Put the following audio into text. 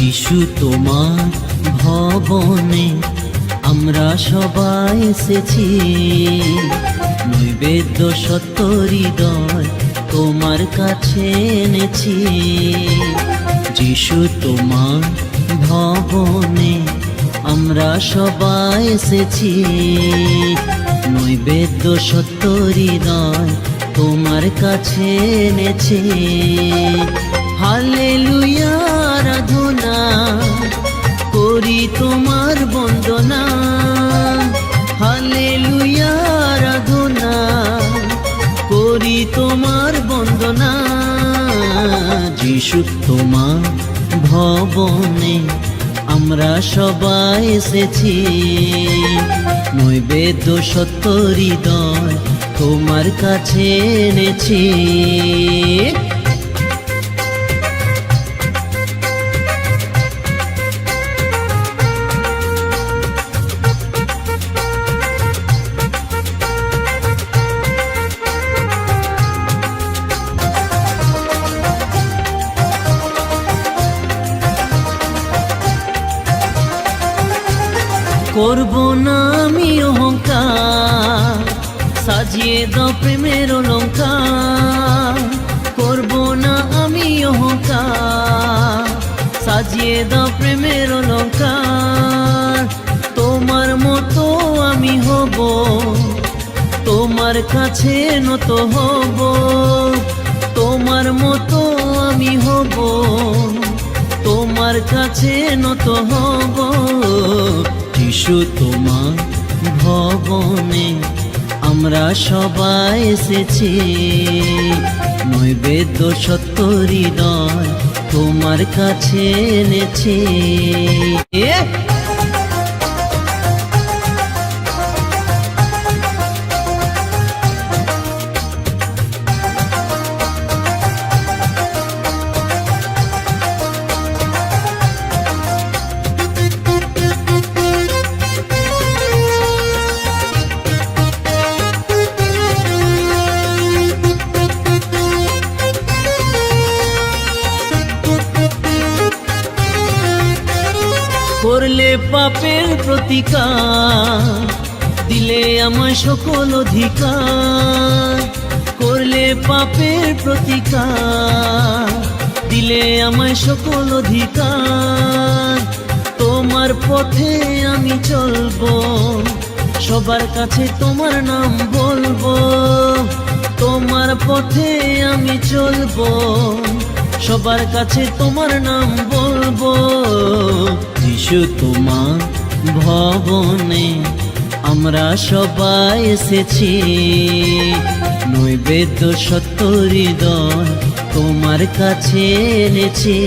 যিশু তোমার ভবনে আমরা সবাই এসেছি। নৈবেদ্য সত্য হৃদয় তোমার কাছে এনেছি। যিশু তোমার ভবনে আমরা সবাই এসেছি। নৈবেদ্য সত্য হৃদয় তোমার কাছে এনেছি। হালেলুয়া করি তোমার বন্দনা। যিশু তোমার ভবনে আমরা সবাই এসেছি। নৈবেদ্য সত্য হৃদয় তোমার কাছে এনেছি। করব না আমি অহংকার। সাজিয়ে দাও প্রেমের অলঙ্কার করব না আমি অহংকার। সাজিয়ে দাও প্রেমের অলঙ্কার তোমার মতো আমি হব। তোমার কাছে নত হব। তোমার মতো আমি হব। তোমার কাছে নত হব। যিশু তোমার ভবনে আমরা সবাই এসেছি। নৈবেদ্য সত্য নয় তোমার কাছে এনেছি। করলে পাপের প্রতিকার, দিলে আমার সকল অধিকার। করলে পাপের প্রতিকার, দিলে আমার সকল অধিকার। তোমার পথে আমি চলবো, সবার কাছে তোমার নাম বলব। তোমার পথে আমি চলবো, সবার কাছে তোমার নাম বলব। যিশু তোমা ভবনে আমরা সবাই এসেছি। নৈবেদ্য সত্য হৃদয় তোমার কাছে এনেছি।